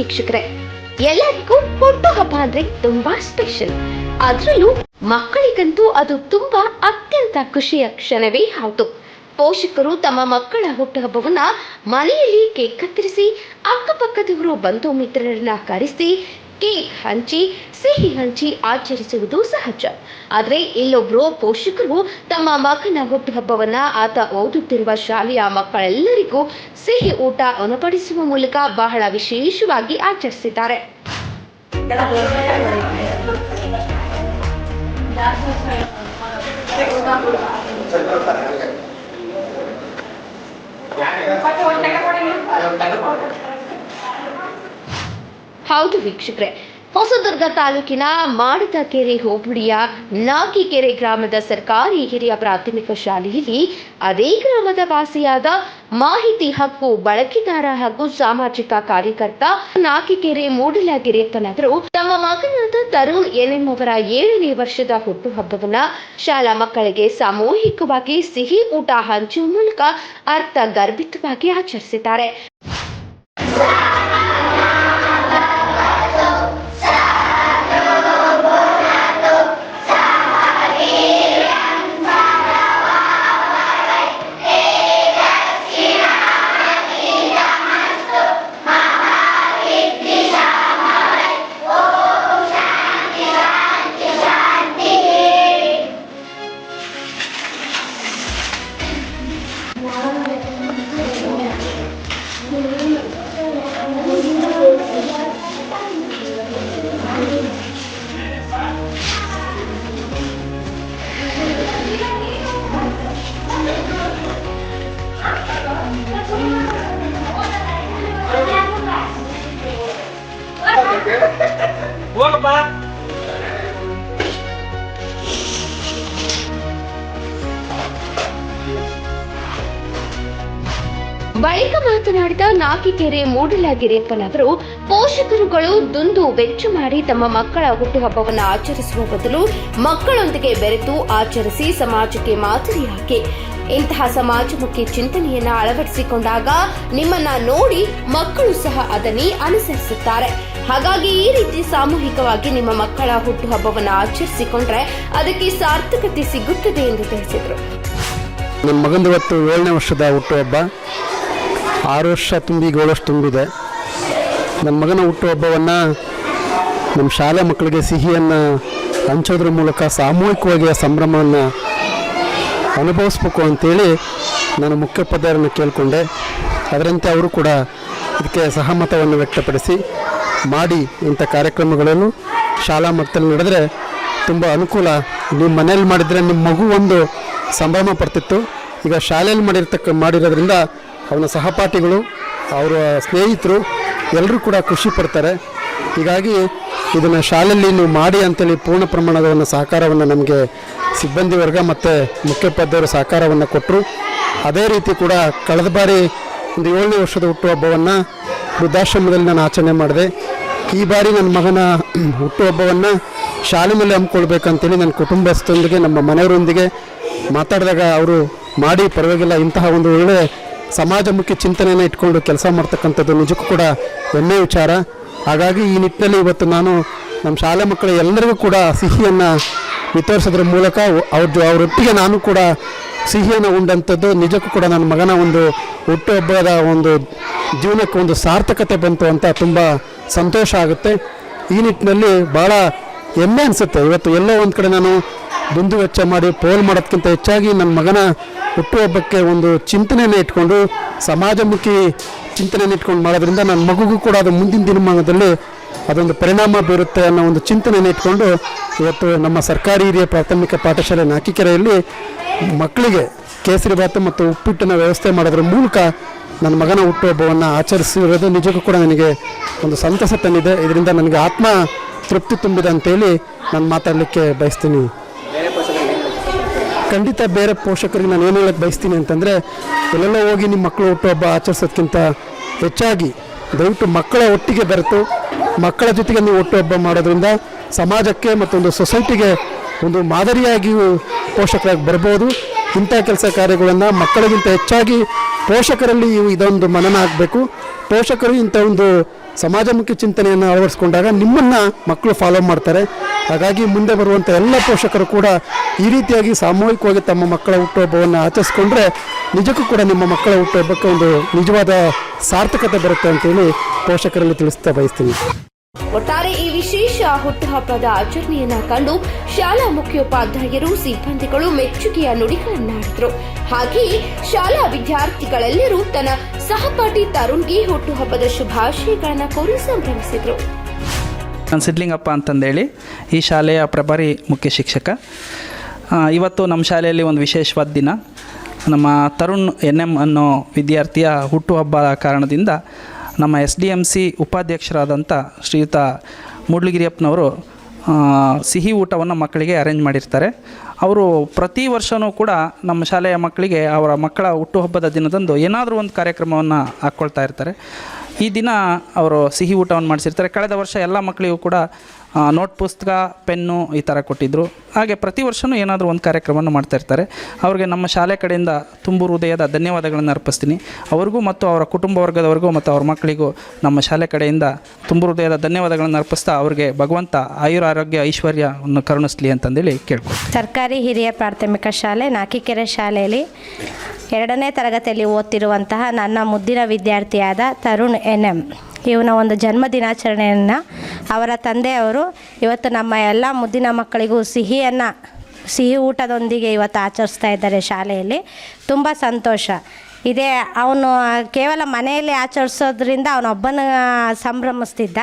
ವೀಕ್ಷಕರೇ, ಎಲ್ಲರಿಗೂ ಹುಟ್ಟುಹಬ್ಬ ಅಂದ್ರೆ ತುಂಬಾ ಸ್ಪೆಷಲ್ ಅದರಲ್ಲೂ ಮಕ್ಕಳಿಗಂತೂ ಅದು ತುಂಬಾ ಅತ್ಯಂತ ಖುಷಿಯ ಕ್ಷಣವೇ ಹೌದು ಪೋಷಕರು ತಮ್ಮ ಮಕ್ಕಳ ಹುಟ್ಟುಹಬ್ಬವನ್ನ ಮನೆಯಲ್ಲಿ ಕೇಕ್ ಕತ್ತರಿಸಿ, ಅಕ್ಕಪಕ್ಕದವರು ಬಂಧು ಮಿತ್ರರನ್ನ ಕರೆಸಿ ಕೇಕ್ ಹಂಚಿ, ಸಿಹಿ ಹಂಚಿ ಆಚರಿಸುವುದು ಸಹಜ. ಆದರೆ ಇಲ್ಲೊಬ್ಬರು ಪೋಷಕರು ತಮ್ಮ ಮಗನ ಹುಟ್ಟುಹಬ್ಬವನ್ನ ಆತ ಓದುತ್ತಿರುವ ಶಾಲೆಯ ಮಕ್ಕಳೆಲ್ಲರಿಗೂ ಸಿಹಿ ಊಟ ಅನುಪಡಿಸುವ ಮೂಲಕ ಬಹಳ ವಿಶೇಷವಾಗಿ ಆಚರಿಸಿದ್ದಾರೆ ಹೌದು ವೀಕ್ಷಕರೇ. ಹೊಸದುರ್ಗ ತಾಲೂಕಿನ ಮಾಡದಕೆರೆ ಹೋಬಳಿಯ ನಾಕಿಕೆರೆ ಗ್ರಾಮದ ಸರ್ಕಾರಿ ಹಿರಿಯ ಪ್ರಾಥಮಿಕ ಶಾಲೆಯಲ್ಲಿ ಅದೇ ಗ್ರಾಮದ ವಾಸಿಯಾದ ಮಾಹಿತಿ ಹಕ್ಕು ಬಳಕೆದಾರ ಹಾಗೂ ಸಾಮಾಜಿಕ ಕಾರ್ಯಕರ್ತ ನಾಕಿಕೆರೆ ಮೂಡಲಗೆರೆ ತನಗರು ತಮ್ಮ ಮಗನಾದ ತರುಣ್ ಎನ್ಎಂವರ ಏಳನೇ ವರ್ಷದ ಹುಟ್ಟುಹಬ್ಬವನ್ನ ಶಾಲಾ ಮಕ್ಕಳಿಗೆ ಸಾಮೂಹಿಕವಾಗಿ ಸಿಹಿ ಊಟ ಹಂಚುವ ಮೂಲಕ ಅರ್ಥ ಗರ್ಭಿತವಾಗಿ ಆಚರಿಸಿದ್ದಾರೆ. ಹೋಗಪ್ಪ ಬಳಿಕ ಮಾತನಾಡಿದ ನಾಕಿಕೆರೆ ಮೂಡಲಗಿರಿಯಪ್ಪನವರು ಪೋಷಕರುಗಳು ದುಂದು ವೆಚ್ಚ ಮಾಡಿ ತಮ್ಮ ಮಕ್ಕಳ ಹುಟ್ಟುಹಬ್ಬವನ್ನು ಆಚರಿಸುವ ಬದಲು ಮಕ್ಕಳೊಂದಿಗೆ ಬೆರೆತು ಆಚರಿಸಿ ಸಮಾಜಕ್ಕೆ ಮಾದರಿಯಾಗಿ ಇಂತಹ ಸಮಾಜಮುಖಿ ಚಿಂತನೆಯನ್ನ ಅಳವಡಿಸಿಕೊಂಡಾಗ ನಿಮ್ಮನ್ನ ನೋಡಿ ಮಕ್ಕಳು ಸಹ ಅದನ್ನೇ ಅನುಸರಿಸುತ್ತಾರೆ. ಹಾಗಾಗಿ ಈ ರೀತಿ ಸಾಮೂಹಿಕವಾಗಿ ನಿಮ್ಮ ಮಕ್ಕಳ ಹುಟ್ಟುಹಬ್ಬವನ್ನು ಆಚರಿಸಿಕೊಂಡ್ರೆ ಅದಕ್ಕೆ ಸಾರ್ಥಕತೆ ಸಿಗುತ್ತದೆ ಎಂದು ತಿಳಿಸಿದರು. ನನ್ನ ಮಗಂದು ಇವತ್ತು ಏಳನೇ ವರ್ಷದ ಹುಟ್ಟುಹಬ್ಬ. ಆರು ವರ್ಷ ತುಂಬಿ ಗೋಳಷ್ಟು ತುಂಬಿದೆ. ನನ್ನ ಮಗನ ಹುಟ್ಟುಹಬ್ಬವನ್ನು ನಮ್ಮ ಶಾಲೆ ಮಕ್ಕಳಿಗೆ ಸಿಹಿಯನ್ನು ಹಂಚೋದ್ರ ಮೂಲಕ ಸಾಮೂಹಿಕವಾಗಿ ಆ ಸಂಭ್ರಮವನ್ನು ಅನುಭವಿಸ್ಬೇಕು ಅಂತೇಳಿ ನಾನು ಮುಖ್ಯೋಪಾಧ್ಯಾಯರನ್ನು ಕೇಳಿಕೊಂಡೆ. ಅದರಂತೆ ಅವರು ಕೂಡ ಇದಕ್ಕೆ ಸಹಮತವನ್ನು ವ್ಯಕ್ತಪಡಿಸಿ ಮಾಡಿ ಇಂಥ ಕಾರ್ಯಕ್ರಮಗಳನ್ನು ಶಾಲಾ ಮಟ್ಟದಲ್ಲಿ ನಡೆದರೆ ತುಂಬ ಅನುಕೂಲ. ನಿಮ್ಮ ಮನೇಲಿ ಮಾಡಿದರೆ ನಿಮ್ಮ ಮಗು ಒಂದು ಸಂಭ್ರಮ ಪಡ್ತಿತ್ತು. ಈಗ ಶಾಲೆಯಲ್ಲಿ ಮಾಡಿರ್ತಕ್ಕ, ಮಾಡಿರೋದ್ರಿಂದ ಅವನ ಸಹಪಾಠಿಗಳು, ಅವರ ಸ್ನೇಹಿತರು ಎಲ್ಲರೂ ಕೂಡ ಖುಷಿ ಪಡ್ತಾರೆ. ಹೀಗಾಗಿ ಇದನ್ನು ಶಾಲೆಯಲ್ಲಿ ನೀವು ಮಾಡಿ ಅಂತೇಳಿ ಪೂರ್ಣ ಪ್ರಮಾಣದ ಒಂದು ಸಹಕಾರವನ್ನು ನಮಗೆ ಸಿಬ್ಬಂದಿ ವರ್ಗ ಮತ್ತು ಮುಖ್ಯೋಪಾಧ್ಯಾಯರು ಸಹಕಾರವನ್ನು ಕೊಟ್ಟರು ಅದೇ ರೀತಿ ಕೂಡ ಕಳೆದ ಬಾರಿ ಒಂದು ಏಳನೇ ವರ್ಷದ ಹುಟ್ಟುಹಬ್ಬವನ್ನು ವೃದ್ಧಾಶ್ರಮದಲ್ಲಿ ನಾನು ಆಚರಣೆ ಮಾಡಿದೆ. ಈ ಬಾರಿ ನನ್ನ ಮಗನ ಹುಟ್ಟುಹಬ್ಬವನ್ನು ಶಾಲೆಯಲ್ಲಿ ಹಮ್ಮಿಕೊಳ್ಬೇಕಂತೇಳಿ ನನ್ನ ಕುಟುಂಬಸ್ಥರೊಂದಿಗೆ, ನಮ್ಮ ಮನೆಯವರೊಂದಿಗೆ ಮಾತಾಡಿದಾಗ ಅವರು ಮಾಡಿ, ಪರವಾಗಿಲ್ಲ, ಇಂತಹ ಒಂದು ಒಳ್ಳೆ ಸಮಾಜಮುಖಿ ಚಿಂತನೆಯನ್ನು ಇಟ್ಕೊಂಡು ಕೆಲಸ ಮಾಡ್ತಕ್ಕಂಥದ್ದು ನಿಜಕ್ಕೂ ಕೂಡ ಹೆಮ್ಮೆ ವಿಚಾರ. ಹಾಗಾಗಿ ಈ ನಿಟ್ಟಿನಲ್ಲಿ ಇವತ್ತು ನಾನು ನಮ್ಮ ಶಾಲೆ ಮಕ್ಕಳ ಎಲ್ಲರಿಗೂ ಕೂಡ ಸಿಹಿಯನ್ನು ವಿತರಿಸೋದ್ರ ಮೂಲಕ ಅವ್ರ ಅವರೊಟ್ಟಿಗೆ ನಾನು ಕೂಡ ಸಿಹಿಯನ್ನು ಉಂಡಂಥದ್ದು, ನಿಜಕ್ಕೂ ಕೂಡ ನನ್ನ ಮಗನ ಒಂದು ಹುಟ್ಟುಹಬ್ಬದ ಒಂದು ಜೀವನಕ್ಕೆ ಒಂದು ಸಾರ್ಥಕತೆ ಬಂತು ಅಂತ ತುಂಬ ಸಂತೋಷ ಆಗುತ್ತೆ. ಈ ನಿಟ್ಟಿನಲ್ಲಿ ಭಾಳ ಹೆಮ್ಮೆ ಅನಿಸುತ್ತೆ. ಇವತ್ತು ಎಲ್ಲೋ ಒಂದು ಕಡೆ ನಾನು ದುಂದು ವೆಚ್ಚ ಮಾಡಿ ಪೋಲ್ ಮಾಡೋದಕ್ಕಿಂತ ಹೆಚ್ಚಾಗಿ ನನ್ನ ಮಗನ ಹುಟ್ಟುಹಬ್ಬಕ್ಕೆ ಒಂದು ಚಿಂತನೆಯನ್ನು ಇಟ್ಕೊಂಡು, ಸಮಾಜಮುಖಿ ಚಿಂತನೆಯನ್ನು ಇಟ್ಕೊಂಡು ಮಾಡೋದ್ರಿಂದ ನನ್ನ ಮಗುಗೂ ಕೂಡ ಅದು ಮುಂದಿನ ದಿನಮಾನದಲ್ಲಿ ಅದೊಂದು ಪರಿಣಾಮ ಬೀರುತ್ತೆ ಅನ್ನೋ ಒಂದು ಚಿಂತನೆಯನ್ನು ಇಟ್ಕೊಂಡು ಇವತ್ತು ನಮ್ಮ ಸರ್ಕಾರಿ ಹಿರಿಯ ಪ್ರಾಥಮಿಕ ಪಾಠಶಾಲೆ ನಾಕಿಕೆರೆಯಲ್ಲಿ ಮಕ್ಕಳಿಗೆ ಕೇಸರಿ ಮತ್ತು ಉಪ್ಪಿಟ್ಟಿನ ವ್ಯವಸ್ಥೆ ಮಾಡೋದ್ರ ಮೂಲಕ ನನ್ನ ಮಗನ ಹುಟ್ಟುಹಬ್ಬವನ್ನು ಆಚರಿಸಿರೋದು ನಿಜಕ್ಕೂ ಕೂಡ ನನಗೆ ಒಂದು ಸಂತಸ ತಂದಿದೆ. ಇದರಿಂದ ನನಗೆ ಆತ್ಮ ತೃಪ್ತಿ ತುಂಬಿದೆ ಅಂತೇಳಿ ನಾನು ಮಾತಾಡಲಿಕ್ಕೆ ಬಯಸ್ತೀನಿ. ಖಂಡಿತ ಬೇರೆ ಪೋಷಕರಿಗೆ ನಾನು ಏನು ಹೇಳಕ್ಕೆ ಬಯಸ್ತೀನಿ ಅಂತಂದರೆ, ಎಲ್ಲೆಲ್ಲೋ ಹೋಗಿ ನಿಮ್ಮ ಮಕ್ಕಳು ಹುಟ್ಟುಹಬ್ಬ ಆಚರಿಸೋದಕ್ಕಿಂತ ಹೆಚ್ಚಾಗಿ ದಯವಿಟ್ಟು ಮಕ್ಕಳ ಒಟ್ಟಿಗೆ ಬೆರೆತು ಮಕ್ಕಳ ಜೊತೆಗೆ ನೀವು ಹುಟ್ಟುಹಬ್ಬ ಮಾಡೋದ್ರಿಂದ ಸಮಾಜಕ್ಕೆ ಮತ್ತೊಂದು ಸೊಸೈಟಿಗೆ ಒಂದು ಮಾದರಿಯಾಗಿಯೂ ಪೋಷಕರಾಗಿ ಬರ್ಬೋದು. ಇಂಥ ಕೆಲಸ ಕಾರ್ಯಗಳನ್ನು ಮಕ್ಕಳಿಗಿಂತ ಹೆಚ್ಚಾಗಿ ಪೋಷಕರಲ್ಲಿ ಇದೊಂದು ಮನನ ಆಗಬೇಕು. ಪೋಷಕರು ಇಂಥ ಒಂದು ಸಮಾಜಮುಖಿ ಚಿಂತನೆಯನ್ನು ಅಳವಡಿಸ್ಕೊಂಡಾಗ ನಿಮ್ಮನ್ನು ಮಕ್ಕಳು ಫಾಲೋ ಮಾಡ್ತಾರೆ. ಹಾಗಾಗಿ ಮುಂದೆ ಬರುವಂಥ ಎಲ್ಲ ಪೋಷಕರು ಕೂಡ ಈ ರೀತಿಯಾಗಿ ಸಾಮೂಹಿಕವಾಗಿ ತಮ್ಮ ಮಕ್ಕಳ ಹುಟ್ಟುಹಬ್ಬವನ್ನು ಆಚರಿಸ್ಕೊಂಡ್ರೆ ನಿಜಕ್ಕೂ ಕೂಡ ನಿಮ್ಮ ಮಕ್ಕಳ ಹುಟ್ಟುಹಬ್ಬಕ್ಕೆ ಒಂದು ನಿಜವಾದ ಸಾರ್ಥಕತೆ ಬರುತ್ತೆ ಅಂತೇಳಿ ಪೋಷಕರಲ್ಲಿ ತಿಳಿಸ್ತಾ ಬಯಸ್ತೀನಿ. ಒಟ್ಟಾರೆ ಈ ವಿಶೇಷ ಹುಟ್ಟುಹಬ್ಬದ ಆಚರಣೆಯನ್ನ ಕಂಡು ಶಾಲಾ ಮುಖ್ಯೋಪಾಧ್ಯಾಯರು ಸಿಬ್ಬಂದಿಗಳು ಮೆಚ್ಚುಗೆಯ ನುಡಿಗಳನ್ನಾಡಿದ್ರು. ಹಾಗೆಯೇ ಶಾಲಾ ವಿದ್ಯಾರ್ಥಿಗಳೆಲ್ಲರೂ ತನ್ನ ಸಹಪಾಠಿ ತರುಣ್ಗೆ ಹುಟ್ಟುಹಬ್ಬದ ಶುಭಾಶಯಗಳನ್ನು ಕೋರಿ ಸಂಭ್ರಮಿಸಿದ್ರು. ನಾನು ಸಿದ್ಲಿಂಗಪ್ಪ ಅಂತಂದೇಳಿ ಈ ಶಾಲೆಯ ಪ್ರಭಾರಿ ಮುಖ್ಯ ಶಿಕ್ಷಕ. ಇವತ್ತು ನಮ್ಮ ಶಾಲೆಯಲ್ಲಿ ಒಂದು ವಿಶೇಷವಾದ ದಿನ. ನಮ್ಮ ತರುಣ್ ಎನ್ ಎಂ ಅನ್ನೋ ವಿದ್ಯಾರ್ಥಿಯ ಹುಟ್ಟುಹಬ್ಬದ ಕಾರಣದಿಂದ ನಮ್ಮ ಎಸ್ ಡಿ ಎಂ ಸಿ ಉಪಾಧ್ಯಕ್ಷರಾದಂಥ ಶ್ರೀಯುತ ಮೂಡ್ಲಗಿರಿಯಪ್ಪನವರು ಸಿಹಿ ಊಟವನ್ನು ಮಕ್ಕಳಿಗೆ ಅರೇಂಜ್ ಮಾಡಿರ್ತಾರೆ. ಅವರು ಪ್ರತಿ ವರ್ಷವೂ ಕೂಡ ನಮ್ಮ ಶಾಲೆಯ ಮಕ್ಕಳಿಗೆ ಅವರ ಮಕ್ಕಳ ಹುಟ್ಟುಹಬ್ಬದ ದಿನದಂದು ಏನಾದರೂ ಒಂದು ಕಾರ್ಯಕ್ರಮವನ್ನು ಹಾಕ್ಕೊಳ್ತಾ ಇರ್ತಾರೆ. ಈ ದಿನ ಅವರು ಸಿಹಿ ಊಟವನ್ನು ಮಾಡಿಸಿರ್ತಾರೆ. ಕಳೆದ ವರ್ಷ ಎಲ್ಲ ಮಕ್ಕಳಿಗೂ ಕೂಡ ನೋಟ್ ಪುಸ್ತಕ, ಪೆನ್ನು ಈ ಥರ ಕೊಟ್ಟಿದ್ದರು ಹಾಗೆ ಪ್ರತಿ ವರ್ಷವೂ ಏನಾದರೂ ಒಂದು ಕಾರ್ಯಕ್ರಮವನ್ನು ಮಾಡ್ತಾಯಿರ್ತಾರೆ ಅವ್ರಿಗೆ ನಮ್ಮ ಶಾಲೆ ಕಡೆಯಿಂದ ತುಂಬು ಹೃದಯದ ಧನ್ಯವಾದಗಳನ್ನು ಅರ್ಪಿಸ್ತೀನಿ. ಅವ್ರಿಗೂ ಮತ್ತು ಅವರ ಕುಟುಂಬ ವರ್ಗದವರಿಗೂ ಮತ್ತು ಅವ್ರ ಮಕ್ಕಳಿಗೂ ನಮ್ಮ ಶಾಲೆ ಕಡೆಯಿಂದ ತುಂಬು ಹೃದಯದ ಧನ್ಯವಾದಗಳನ್ನು ಅರ್ಪಿಸ್ತಾ ಅವ್ರಿಗೆ ಭಗವಂತ ಆಯುರ ಆರೋಗ್ಯ ಐಶ್ವರ್ಯವನ್ನು ಕರುಣಿಸ್ಲಿ ಅಂತಂದೇಳಿ ಕೇಳ್ಕೊಳ್ತೀನಿ. ಸರ್ಕಾರಿ ಹಿರಿಯ ಪ್ರಾಥಮಿಕ ಶಾಲೆ, ನಾಕಿಕೆರೆ ಶಾಲೆಯಲ್ಲಿ ಎರಡನೇ ತರಗತಿಯಲ್ಲಿ ಓದ್ತಿರುವಂತಹ ನನ್ನ ಮುದ್ದಿನ ವಿದ್ಯಾರ್ಥಿಯಾದ ತರುಣ್ ಎನ್ ಎಂ ಇವನ ಒಂದು ಜನ್ಮ ದಿನಾಚರಣೆಯನ್ನು ಅವರ ತಂದೆಯವರು ಇವತ್ತು ನಮ್ಮ ಎಲ್ಲ ಮುದ್ದಿನ ಮಕ್ಕಳಿಗೂ ಸಿಹಿಯನ್ನು, ಸಿಹಿ ಊಟದೊಂದಿಗೆ ಇವತ್ತು ಆಚರಿಸ್ತಾ ಇದ್ದಾರೆ ಶಾಲೆಯಲ್ಲಿ. ತುಂಬ ಸಂತೋಷ. ಇದೇ. ಅವನು ಕೇವಲ ಮನೆಯಲ್ಲಿ ಆಚರಿಸೋದ್ರಿಂದ ಅವನೊಬ್ಬನ ಸಂಭ್ರಮಿಸ್ತಿದ್ದ.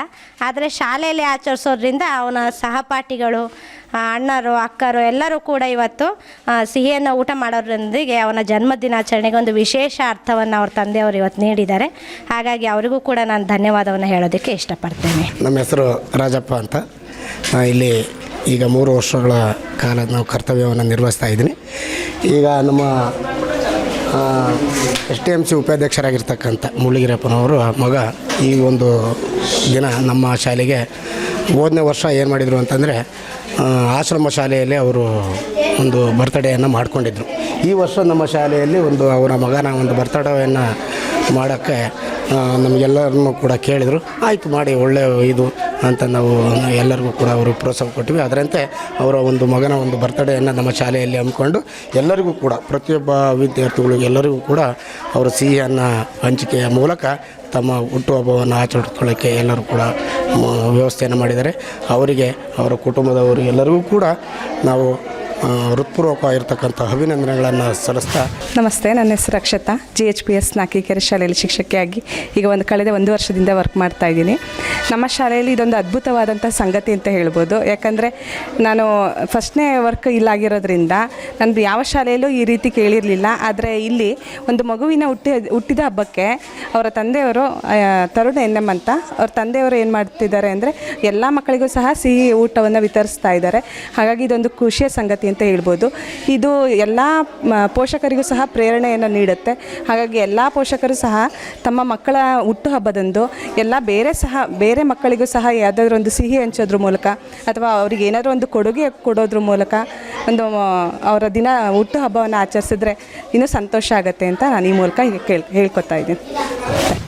ಆದರೆ ಶಾಲೆಯಲ್ಲಿ ಆಚರಿಸೋದ್ರಿಂದ ಅವನ ಸಹಪಾಠಿಗಳು ಅಣ್ಣರು, ಅಕ್ಕರು ಎಲ್ಲರೂ ಕೂಡ ಇವತ್ತು ಸಿಹಿಯನ್ನು ಊಟ ಮಾಡೋದ್ರೊಂದಿಗೆ ಅವನ ಜನ್ಮ ದಿನಾಚರಣೆಗೆ ಒಂದು ವಿಶೇಷ ಅರ್ಥವನ್ನು ಅವ್ರ ತಂದೆಯವರು ಇವತ್ತು ನೀಡಿದ್ದಾರೆ. ಹಾಗಾಗಿ ಅವರಿಗೂ ಕೂಡ ನಾನು ಧನ್ಯವಾದವನ್ನು ಹೇಳೋದಕ್ಕೆ ಇಷ್ಟಪಡ್ತೇನೆ. ನಮ್ಮ ಹೆಸರು ರಾಜಪ್ಪ ಅಂತ. ಇಲ್ಲಿ ಈಗ ಮೂರು ವರ್ಷಗಳ ಕಾಲ ನಾವು ಕರ್ತವ್ಯವನ್ನು ನಿರ್ವಹಿಸ್ತಾ ಇದ್ದೀನಿ. ಈಗ ನಮ್ಮ ಎಸ್ ಟಿ ಎಂ ಸಿ ಉಪಾಧ್ಯಕ್ಷರಾಗಿರ್ತಕ್ಕಂಥ ಮುಳ್ಳಿಗಿರಪ್ಪನವರು ಮಗ, ಈ ಒಂದು ದಿನ ನಮ್ಮ ಶಾಲೆಗೆ ಹೋದನೇ ವರ್ಷ ಏನು ಮಾಡಿದರು ಅಂತಂದರೆ ಆಶ್ರಮ ಶಾಲೆಯಲ್ಲಿ ಅವರು ಒಂದು ಬರ್ತಡೇಯನ್ನು ಮಾಡಿಕೊಂಡಿದ್ರು. ಈ ವರ್ಷ ನಮ್ಮ ಶಾಲೆಯಲ್ಲಿ ಒಂದು ಅವರ ಮಗನ ಒಂದು ಬರ್ತಡೇಯನ್ನು ಮಾಡೋಕ್ಕೆ ನಮಗೆಲ್ಲರನ್ನು ಕೂಡ ಕೇಳಿದರು, ಆಯಿತು ಮಾಡಿ ಒಳ್ಳೆಯ ಇದು ಅಂತ ನಾವು ಎಲ್ಲರಿಗೂ ಕೂಡ ಅವರು ಪ್ರೋತ್ಸಾಹ ಕೊಟ್ಟಿವಿ. ಅದರಂತೆ ಅವರ ಒಂದು ಮಗನ ಒಂದು ಬರ್ತಡೇಯನ್ನು ನಮ್ಮ ಶಾಲೆಯಲ್ಲಿ ಹಮ್ಮಿಕೊಂಡು ಎಲ್ಲರಿಗೂ ಕೂಡ, ಪ್ರತಿಯೊಬ್ಬ ವಿದ್ಯಾರ್ಥಿಗಳಿಗೂ ಎಲ್ಲರಿಗೂ ಕೂಡ ಅವರ ಸಿಹಿಯನ್ನು ಹಂಚಿಕೆಯ ಮೂಲಕ ತಮ್ಮ ಹುಟ್ಟುಹಬ್ಬವನ್ನು ಆಚರಿಸ್ಕೊಳ್ಳೋಕ್ಕೆ ಎಲ್ಲರೂ ಕೂಡ ವ್ಯವಸ್ಥೆಯನ್ನು ಮಾಡಿದ್ದಾರೆ. ಅವರಿಗೆ, ಅವರ ಕುಟುಂಬದವರು ಎಲ್ಲರಿಗೂ ಕೂಡ ನಾವು ಹೃತ್ಪೂರ್ವಕವಾಗಿರ್ತಕ್ಕಂಥ ಅಭಿನಂದನೆಗಳನ್ನು ಸಲ್ಲಿಸ್ತಾ ನಮಸ್ತೆ, ನನ್ನ ಹೆಸರು Akshata G H P S Nakikere ಶಾಲೆಯಲ್ಲಿ ಶಿಕ್ಷಕಿಯಾಗಿ ಈಗ ಒಂದು ಕಳೆದ ಒಂದು ವರ್ಷದಿಂದ ವರ್ಕ್ ಮಾಡ್ತಾ ಇದ್ದೀನಿ. ನಮ್ಮ ಶಾಲೆಯಲ್ಲಿ ಇದೊಂದು ಅದ್ಭುತವಾದಂಥ ಸಂಗತಿ ಅಂತ ಹೇಳ್ಬೋದು. ಯಾಕಂದರೆ ನಾನು ಫಸ್ಟ್ನೇ ವರ್ಕ್ ಇಲ್ಲಾಗಿರೋದ್ರಿಂದ ನಂದು ಯಾವ ಶಾಲೆಯಲ್ಲೂ ಈ ರೀತಿ ಕೇಳಿರಲಿಲ್ಲ. ಆದರೆ ಇಲ್ಲಿ ಒಂದು ಮಗುವಿನ ಹುಟ್ಟಿ, ಹುಟ್ಟಿದ ಹಬ್ಬಕ್ಕೆ ಅವರ ತಂದೆಯವರು ತರುಣ ಎನ್ ಎಂ ಅಂತ ಅವ್ರ ತಂದೆಯವರು ಏನು ಮಾಡ್ತಿದ್ದಾರೆ ಅಂದರೆ ಎಲ್ಲ ಮಕ್ಕಳಿಗೂ ಸಹ ಸಿಹಿ ಊಟವನ್ನು ವಿತರಿಸ್ತಾ ಇದ್ದಾರೆ. ಹಾಗಾಗಿ ಇದೊಂದು ಖುಷಿಯ ಸಂಗತಿ ಅಂತ ಹೇಳ್ಬೋದು. ಇದು ಎಲ್ಲ ಪೋಷಕರಿಗೂ ಸಹ ಪ್ರೇರಣೆಯನ್ನು ನೀಡುತ್ತೆ. ಹಾಗಾಗಿ ಎಲ್ಲ ಪೋಷಕರು ಸಹ ತಮ್ಮ ಮಕ್ಕಳ ಹುಟ್ಟುಹಬ್ಬದಂದು ಎಲ್ಲ ಬೇರೆ ಸಹ, ಬೇರೆ ಮಕ್ಕಳಿಗೂ ಸಹ ಯಾವುದಾದ್ರೂ ಒಂದು ಸಿಹಿ ಹಂಚೋದ್ರ ಮೂಲಕ ಅಥವಾ ಅವ್ರಿಗೆ ಏನಾದರೂ ಒಂದು ಕೊಡುಗೆ ಕೊಡೋದ್ರ ಮೂಲಕ ಒಂದು ಅವರ ದಿನ ಹುಟ್ಟುಹಬ್ಬವನ್ನು ಆಚರಿಸಿದ್ರೆ ಇನ್ನೂ ಸಂತೋಷ ಆಗುತ್ತೆ ಅಂತ ನಾನು ಈ ಮೂಲಕ ಕೇಳ್, ಹೇಳ್ಕೊತಾ ಇದ್ದೀನಿ.